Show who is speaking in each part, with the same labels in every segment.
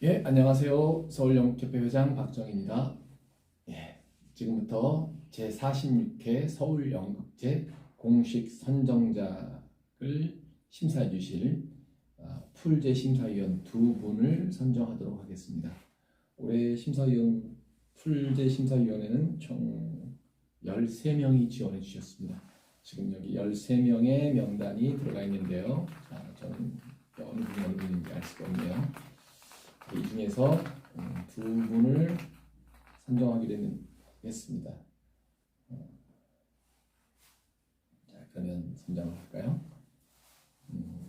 Speaker 1: 예, 안녕하세요. 서울영국협회 회장 박정입니다. 예, 지금부터 제46회 서울연극제 공식 선정작을 심사해 주실 아, 풀제 심사위원 두 분을 선정하도록 하겠습니다. 올해 심사위원 풀제 심사위원회는 총 13명이 지원해 주셨습니다. 지금 여기 13명의 명단이 들어가 있는데요. 자, 저는 어느 분이 어느 분인지 알 수가 없네요. 이 중에서 음, 두 분을 선정하기로 했습니다. 어, 자, 그러면 선정을 할까요? 음.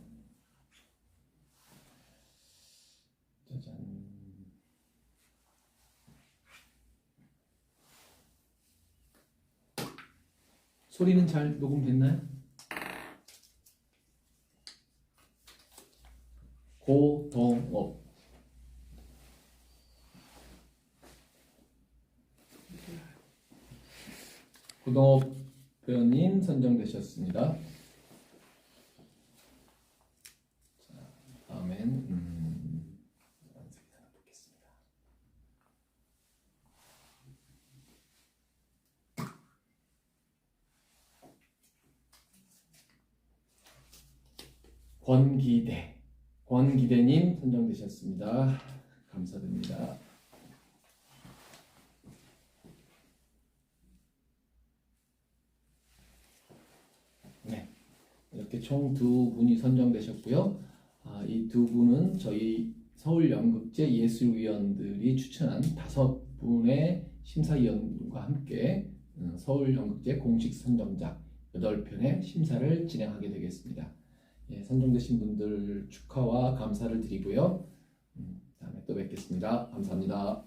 Speaker 1: 소리는 잘 녹음됐나요? 고동업 고동업 회원님 선정되셨습니다. 자, 다음엔 음. 권기대 권기대님 선정되셨습니다. 감사드립니다. 이렇게 총 두 분이 선정되셨고요. 아, 이 두 분은 저희 서울 연극제 예술위원들이 추천한 다섯 분의 심사위원과 함께 음, 서울 연극제 공식 선정작 8편의 심사를 진행하게 되겠습니다. 예, 선정되신 분들 축하와 감사를 드리고요. 음, 다음에 또 뵙겠습니다. 감사합니다.